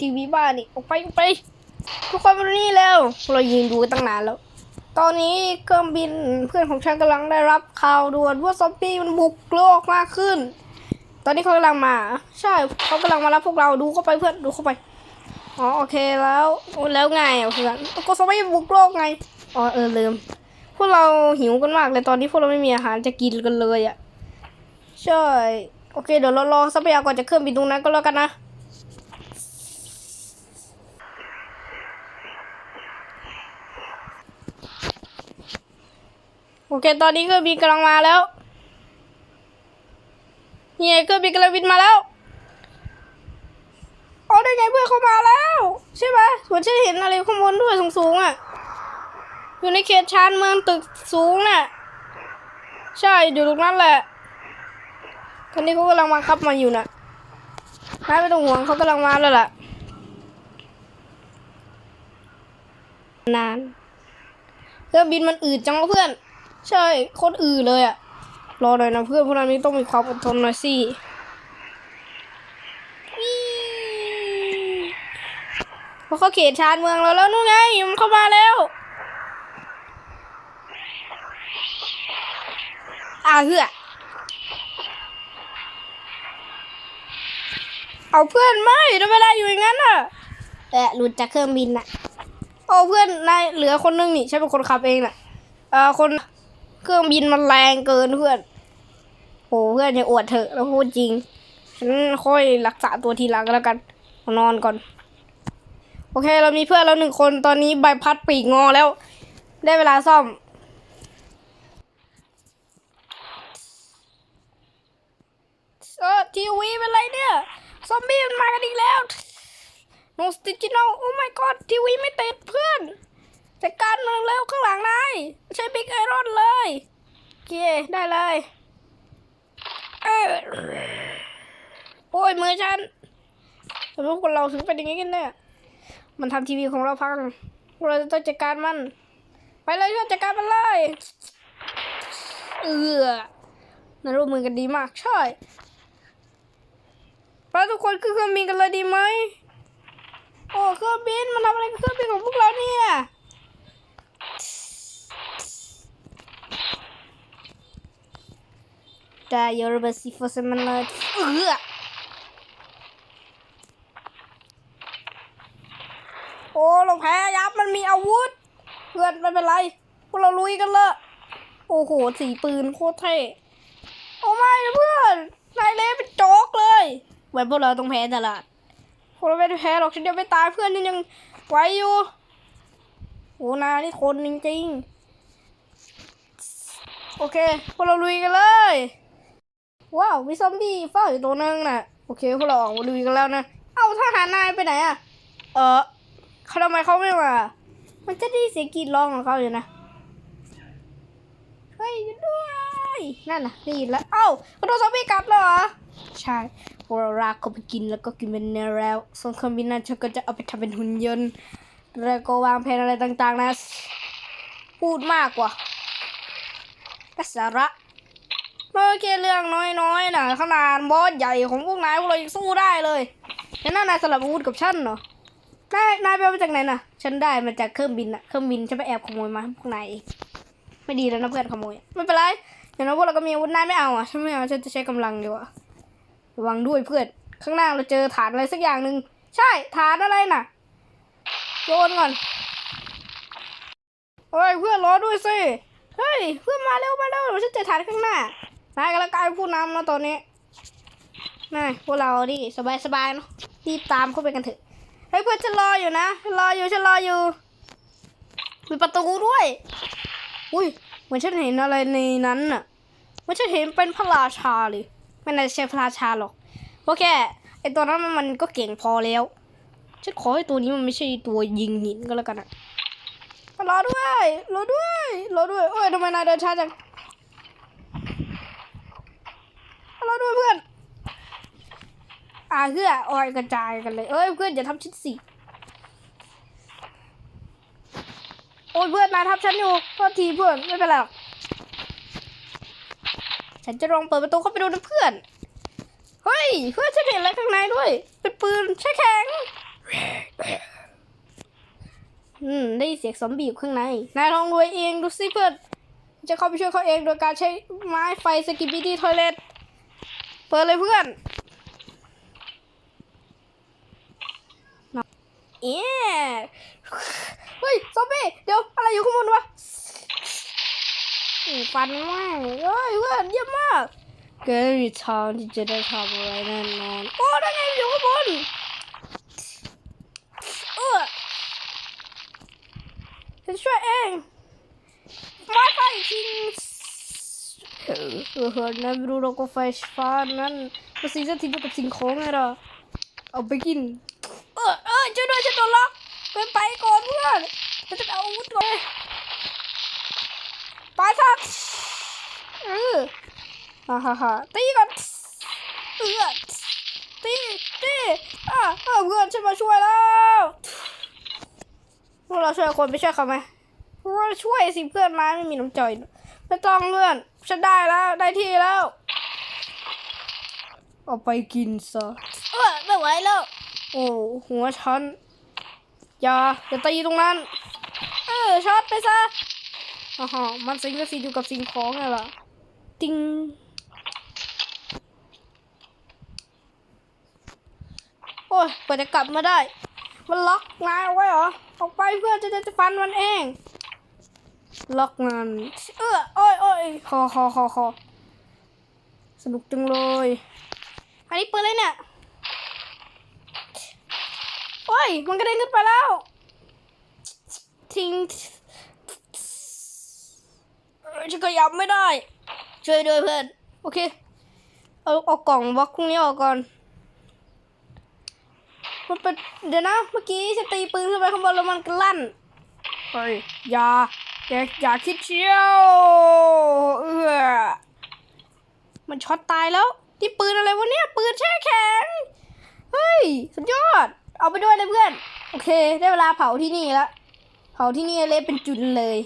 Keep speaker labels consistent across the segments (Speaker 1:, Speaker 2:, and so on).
Speaker 1: ทีวีบ้านนี่ออกไปออกไป ทุกคนมาดูนี่แล้วเรายืนดูตั้งนานแล้ว ตอนนี้เครื่องบินเพื่อนของฉันกำลังได้รับข่าวด่วนว่าซอมบี้มันบุกโลกมากขึ้น ตอนนี้เขากำลังมา ใช่เขากำลังมารับพวกเราดูเข้าไปเพื่อนดูเข้าไปอ๋อโอเคแล้วแล้วไงเพื่อนก็ซอมบี้บุกโลกไงอ๋อเออลืมพวกเราหิวกันมากเลยตอนนี้พวกเราไม่มีอาหารจะกินกันเลยอะใช่โอเคเดี๋ยวเรารอทรัพยากรจากเครื่องบินตรงนั้นก็แล้วกันนะ โอเค ตอนนี้เครื่องบินกำลังมาแล้วนี่ไงเครื่องบินกำลังบินมาแล้วโอ๋อได้ไงเพื่อนเขามาแล้ว ใช่ไหมเหมือนฉันเห็นอะไรข้างบนด้วยสูงๆอะ อยู่ในเขตชานเมืองตึกสูงน่ะ ใช่อยู่ตรงนั้นแหละ ตอนนี้เขากำลังมาขับมาอยู่น่ะนายไม่ต้องห่วงเขากำลังมาแล้วล่ะ นาน เครื่องบินมันอืดจังวะเพื่อน ใช่คตรอืดเลยอะรอหน่อยนะเพื่อนพวกเรานี้ต้องมีความอดทนหน่อยสิพอเขาเขตชานเมืองเราแล้วนู่นไงมันเข้ามาแล้วอ่าเหือเอาเพื่อนไม่ทำไมได้อยู่อย่างนั้นอะเออหลุดจากเครื่องบินน่ะ โอ้เพื่อนนายเหลือคนนึงนี่ฉันเป็นคนขับเองน่ะ เออคน เครื่องบินมันแรงเกินเพื่อนโอ้เพื่อนอย่าอวดเถอะเราพูดจริง ฉันค่อยรักษาตัวทีหลังแล้วกันนอนก่อน โอเค เรามีเพื่อนแล้วหนึ่งคนตอนนี้ใบพัดปีกงอแล้ว ได้เวลาซ่อม เออทีวีเป็นไรเนี่ย ซอมบี้มันมากันอีกแล้ว โนสติจิโนโอ้ my god ทีวีไม่ติดเพื่อน จัดการมันเร็วข้างหลังนายใช้บิ๊กไอรอนเลยโอเคได้เลยเออโอ้ยมือฉันทำไมพวกเราถึงเป็นอย่างนี้กันเนี่ยมันทำทีวีของเราพัง เราจะต้องจัดการมัน ไปเลยช่วยจัดการมันเลยเออนั่นร่วมมือกันดีมากใช่เราทุกคนขึ้นเครื่องบินกันเลยดีไหมโอ้เครื่องบินมันทำอะไรกับเครื่องบินของพวกเราเนี่ย ได้ยอรบสิฟอสมันเลยเออโอ้เราแพ้ยับมันมีอาวุธ เพื่อนไม่เป็นไร พวกเราลุยกันเลยโอ้โหสีปืนโคตรเท่โอ้ไม่เพื่อนนายเละเป็นโจ๊กเลยเหมือนพวกเราต้องแพ้ตลอดพวกเราไม่ได้แพ้หรอกฉันเดียังไม่ตายเพื่อนฉันยังไหวอยู่โอ้นานี่คนจริงๆ โอเค พวกเราลุยกันเลย ว้าวมีซอมบี้เฝ้าอยู่ตัวนึงน่ะโอเคพวกเราออกมาลุยกันแล้วนะเอ้าทหารนายไปไหนอะเออเขาทำไมเขาไม่มา มันจะได้เสียงกรีดร้องของเขาอยู่นะเฮ้ยช่วยด้วยนั่นน่ะได้ยินแล้วเอ้าเขาโดนซอมบี้กัดเหรอใช่พวกเราลากเขาไปกินแล้วก็กินเป็นเนื้อแล้วส่วนเครื่องบินนั้นฉันก็จะเอาไปทำเป็นหุ่นยนต์แล้วก็วางแผนอะไรต่างๆนะ พูดมากกว่าก็สาระ เมื่อกี้เรื่องน้อยๆนะขนาดบอสใหญ่ของพวกนายพวกเรายังสู้ได้เลยแล้นั่นนายสลับอาวุธกับฉันเหรอนายนายไปเอามาจากไหนน่ะ ฉันได้มาจากเครื่องบินนะเครื่องบินฉันไปแอบขโมยมาให้พวกนายเองไม่ดีแล้วนะเพื่อนขโมย ไม่เป็นไรอย่างน้อยพวกเราก็มีอาวุธนายไม่เอาอะฉันไม่เอาฉันจะใช้กำลังดีกว่าระวังด้วยเพื่อนข้างหน้าเราเจอฐานอะไรสักอย่างหนึ่งใช่ฐานอะไรน่ะโยนก่อนเฮ้ยเพื่อนรอด้วยสิเฮ้ยเพื่อนมาเร็วมาเร็วฉันเจอฐานข้างหน้า นายกำลังกลายเป็นผู้นำแล้วตอนนี้นายพวกเราดิสบายสบายเนาะรีบตามเข้าไปกันเถอะเฮ้ยเพื่อนฉันรออยู่นะฉันรออยู่ฉันรออยู่มีประตูด้วย อุ้ยเหมือนฉันเห็นอะไรในนั้นน่ะเหมือนฉันเห็นเป็นพระราชาเลยไม่น่าจะใช่พระราชาหรอกโอเคไอตัวนั้นมันก็เก่งพอแล้วฉันขอให้ตัวนี้มันไม่ใช่ตัวยิงหินก็แล้วกันนะรอด้วยรอด้วยรอด้วยโอ้ยทำไมนายเดินช้าจัง เราด้วยเพื่อน อ่าเพื่อออยกระจายกันเลย เอ้ยเพื่อนอย่าทำชิ้นสี่โอ้ยเพื่อนมาทับฉันอยู่โทษทีเพื่อนไม่เป็นไรฉันจะลองเปิดประตูเข้าไปดูนะเพื่อน เฮ้ยเพื่อนฉันเห็นอะไรข้างในด้วย เป็นปืนใช้แข็ง อืมได้เสียงสมบีบข้างใน นายลองรวยเองดูซิเพื่อน จะเข้าไปช่วยเขาเองโดยการใช้ไม้ไฟสกิบิตี้ทอยเลต เปิดเลยเพื่อนเอ๊ะเฮ้ยซอมบี้เดี๋ยวอะไรอยู่ข้างบนวะฟันมากเฮ้ยเพื่อนเยี่ยมมากแกไม่มีทางที่จะได้ทำอะไรแน่นอนโอ้ได้ไงอยู่ข้างบนเออฉันช่วยเองไม้ไฟทิ้ง เออเออเฮ้ยนั่นไม่รู้เราก็ไฟฟ้านั้นมันสิ่งสถิตอยู่กับสิ่งของไงล่ะเอาไปกิน เออเออช่วยด้วยฉันโดนล็อกไปไปก่อนเพื่อนฉันจะเอาอาวุธก่อนไปสักเออฮ่าฮ่าฮ่าตีก่อนเอือตีตีอ่าเพื่อนฉันมาช่วยแล้วพวกเราช่วยคนไม่ช่วยเขาไหมพวกเราช่วยสิเพื่อนมาไม่มีน้ำใจ ไม่ต้องเพื่อน ฉันได้แล้ว ได้ที่แล้ว เอาไปกินซะเออไม่ไหวแล้ว โอ้หัวฉัน อย่า อย่าตีตรงนั้น เออช็อตไปซะอ๋อมันสิงก็สิอยู่กับสิ่งของไงล่ะ ติงโอ้ยกว่าจะกลับมาได้ มันล็อกงานเอาไว้เหรอ ออกไปเพื่อจะจะฟันมันเอง ล็อกงานเออโอ้ยโอ้ยคอคอคอคอสนุกจังเลย อันนี้ปิดเลยเนี่ย โอ้ย มันกระเด็นขึ้นไปแล้ว ทิ้งฉันขยับไม่ได้ ช่วยด้วยเพื่อน โอเค เอาเอากล่องบล็อกพวกนี้ออกก่อน มันเป็นเดี๋ยวนะ เมื่อกี้ฉันตีปืนขึ้นไปข้างบนแล้วมันกลั่นเฮ้ยอย่า อย่าอย่าคิดเชียวเออมันช็อตตายแล้ว ที่ปืนอะไรวะเนี่ย ปืนแช่แข็ง เฮ้ย สุดยอด เอาไปด้วยเลยเพื่อน โอเค ได้เวลาเผาที่นี่แล้ว เผาที่นี่เละเป็นจุดเลย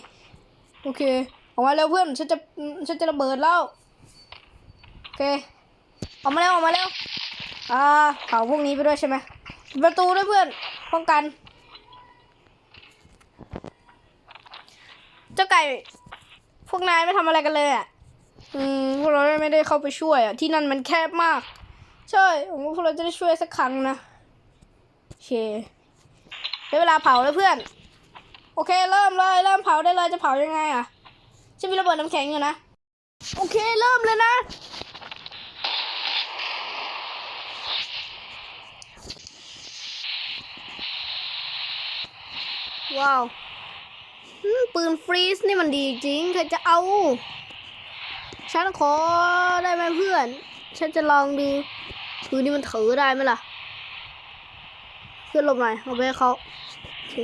Speaker 1: โอเค ออกมาเร็วเพื่อน ฉันจะ ฉันจะระเบิดแล้ว โอเค ออกมาเร็วออกมาเร็วอ่า เผาพวกนี้ไปด้วยใช่ไหมปิดประตูด้วยเพื่อน ป้องกัน เจ้าไก่ พวกนายไม่ทำอะไรกันเลยอะ อืม พวกเราไม่ได้เข้าไปช่วยอะ ที่นั่นมันแคบมาก ใช่ผมว่าพวกเราจะได้ช่วยสักครั้งนะ โอเคได้เวลาเผาแล้วเพื่อน โอเค เริ่มเลย เริ่มเผาได้เลย จะเผายังไงอะฉันมีระเบิดน้ำแข็งอยู่นะ โอเค เริ่มเลยนะว้าว ปืนฟรีซนี่มันดีจริงใครจะเอา ฉันขอได้ไหมเพื่อน ฉันจะลองดูปืนนี่มันถือได้ไหมล่ะเพื่อนลบหน่อยเอาไปให้เขาโอเค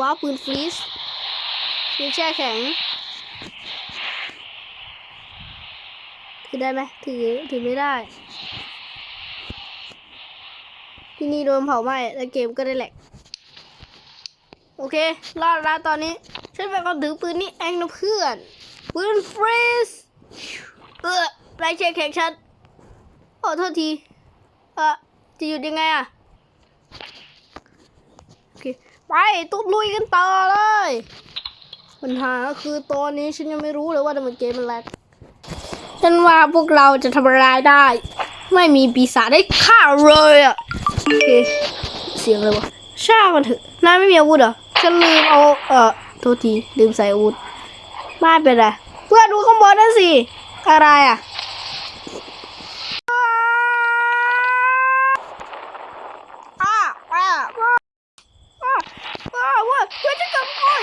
Speaker 1: ว้าวปืนฟรีซปืนแช่แข็งถือได้ไหมถือถือไม่ได้ ที่นี่โดนเผาไหม้แล้วเกมก็ได้แหลก โอเค รอดแล้วตอนนี้ ฉันเป็นคนถือปืนนี่เองนะเพื่อน ปืนฟรีสเออไรเช็คแข่งฉันโอ้โทษทีเออจะหยุดยังไงอะโอเค ไปตุ๊บลุยกันต่อเลย ปัญหาคือตอนนี้ฉันยังไม่รู้เลยว่าทำไมเกมมันแลกฉันว่าพวกเราจะทำอะไรได้ ไม่มีปีศาจได้ฆ่าเลยอะโอเค เสียงอะไรวะช่างมันเถอะนายไม่มีอาวุธเหรอ ฉันลืมเอาเอ่อโทษทีลืมใส่อาวุธไม่เป็นไรเพื่อนดูข้างบนนั่นสิอะไรอะอ้าอ้าอ้าอ้าอ้าว่าเพื่อนจะกำโอ้ย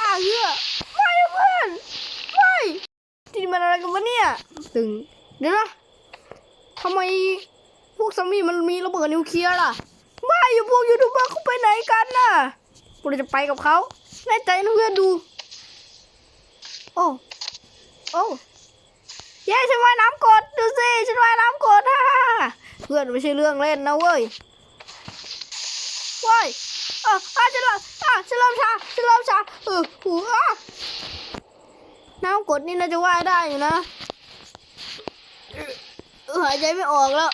Speaker 1: อ่าเหือไม่เพื่อนไม่ที่มันอะไรกันวะเนี่ย ตึง เดี๋ยวนะทำไมพวกซอมบี้มันมีระเบิดนิวเคลียร์ล่ะ ไม่อยู่พวก กันนะกเราจะไปกับเขาแน่ใจนะเพื่อนดู โอ้ โอ้เย้ฉันว่ายน้ำกดดูสิฉันว่ายน้ำกดฮ่าเพื่อนไม่ใช่เรื่องเล่นนะเว้ยเว้ยเอออะฉันเริ่มอะฉันเริ่มช้าฉันเริ่มช้าเออหูอะน้ำกดนี่น่าจะว่ายได้อยู่นะหายใจไม่ออกแล้ว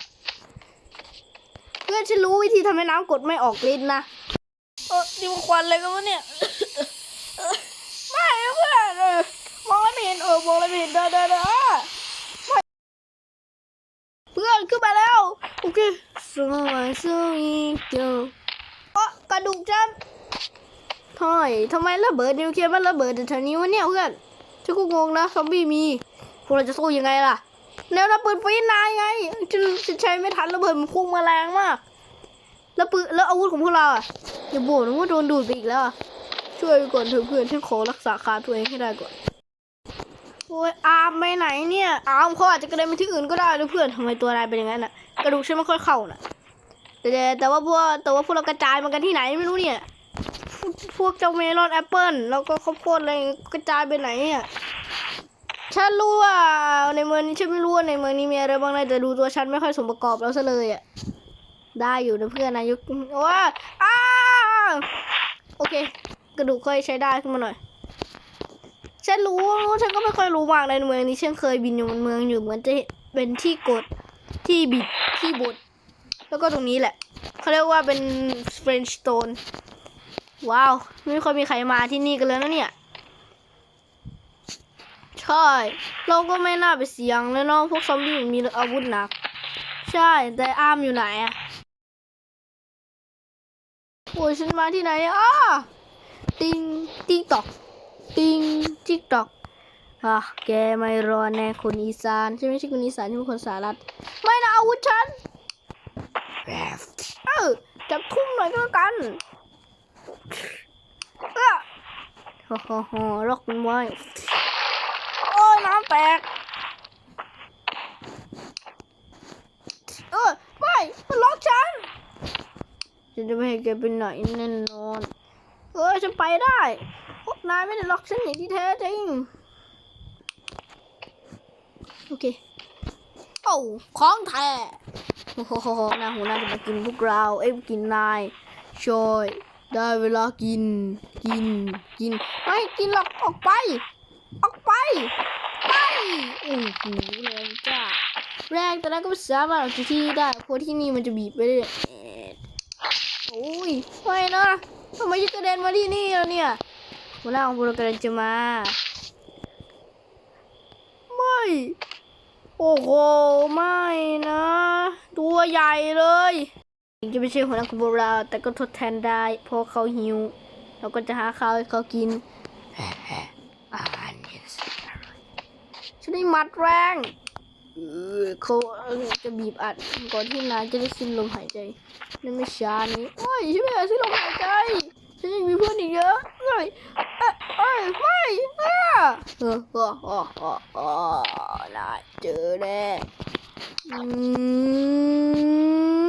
Speaker 1: เพื่อนฉันรู้วิธีทำให้น้ำกดไม่ออกฤทธิ์นะ เออนี่มันควันอะไรกันวะเนี่ยไม่เพื่อนเออมองไรไม่เห็นเออมองไรไม่เห็นเด้อเด้อเด้อเพื่อนขึ้นมาแล้วโอเคสวัสดีเดียวเออกระดูกฉันทำไมทำไมระเบิดนิวเคลียร์มันระเบิดแถวนี้วะเนี่ยเพื่อนฉันก็งงนะซอมบี้มีพวกเราจะสู้ยังไงล่ะแนวระเบิดไฟนายไงฉันฉันใช้ไม่ทันระเบิดมันพุ่งมาแรงมาก แล้วปืนแล้วอาวุธของพวกเราอะอย่าบอกนว่าโดนดูดไปอีกแล้วช่วยก่อนเถอะเพื่อนฉันขอรักษาขาตัวเองให้ได้ก่อนโอ้ยอาร์มไปไหนเนี่ยอาร์มเขาอาจจะกระเด็นไปที่อื่นก็ได้นะเพื่อนทำไมตัวนายเป็นอย่างนั้นอะกระดูกฉันไม่ค่อยเข้าน่ะแต่แต่ว่าพวกแต่ว่าพวกเรากระจายมากันที่ไหนไม่รู้เนี่ยพวกเจ้าเมลอนแอปเปิลแล้วก็ข้าวโพดอะไรกระจายไปไหนเนี่ยฉันรู้ว่าในเมืองนี้ฉันไม่รู้ว่าในเมืองนี้มีอะไรบ้างนะแต่ดูตัวฉันไม่ค่อยสมประกอบแล้วซะเลยอะ ได้อยู่นะเพื่อนนายุว้าอ้าโอเค กระดูกค่อยใช้ได้ขึ้นมาหน่อย ฉันรู้ฉันก็ไม่ค่อยรู้มากในเมืองนี้ฉันเคยบินอยู่บนเมืองอยู่เหมือนจะเป็นที่กดที่บิดที่บดแล้วก็ตรงนี้แหละเขาเรียกว่าเป็นเฟรนช์สโตนว้าว ไม่ค่อยมีใครมาที่นี่กันแล้วนะเนี่ยใช่เราก็ไม่น่าไปเสี่ยงเลยเนาะพวกซอมบี้มันมีอาวุธหนัก ใช่แต่อาร์มอยู่ไหนอะ โอ้ยฉันมาที่ไหนเนี่ยอ้าติงติ๊กตอกติงติ๊กตอกอะแกไม่รอดแน่คนอีสานฉันไม่ใช่คนอีสานฉันเป็นคนสหรัฐไม่นะอาวุธฉันเออจับทุ่มหน่อยก็แล้วกันเออฮ่าฮ่าฮ่าล็อกมันไว้โอ้ยน้ำแตกเออไม่มันล็อกฉัน ฉันจะไม่ให้แกไปไหนแน่นอน เออฉันไปได้พวกนายไม่ได้ล็อกฉันอย่างที่แท้จริง โอเคโอ้ของแท้โอ้โหนาหัวหน้าจะมากินพวกเรา เอ้ยกินนายชอยได้เวลากิน กิน กิน ไม่กินหรอกออกไป ออกไป ไปโอ้โหแรงจ้า แรงแต่นั้นก็ไม่สามารถออกจากที่ได้เพราะที่นี่มันจะบีบไปเรื่อย อ้ยไม่นะทำไมฉันกระเด็นมาที่นี่แล้วเนี่ยหัวหน้าของพวกเรากำลังจะมา ไม่ โอ้โห ไม่นะ ตัวใหญ่เลยถึงจะไม่ใช่หัวหน้าของพวกเราแต่ก็ทดแทนได้เพราะเขาหิว เราก็จะหาข้าวให้เขากินอาหารนี่ฉันได้หมัดแรง เขาจะบีบอัดก่อนที่นายจะได้สิ้นลมหายใจนั่นไม่ช้านี้โอ้ยฉันไม่อยากสิ้นลมหายใจฉันยังมีเพื่อนอีกเยอะเอ้ยเอ้ยไม่เออเออเออเออเออนายเจอแน่อืม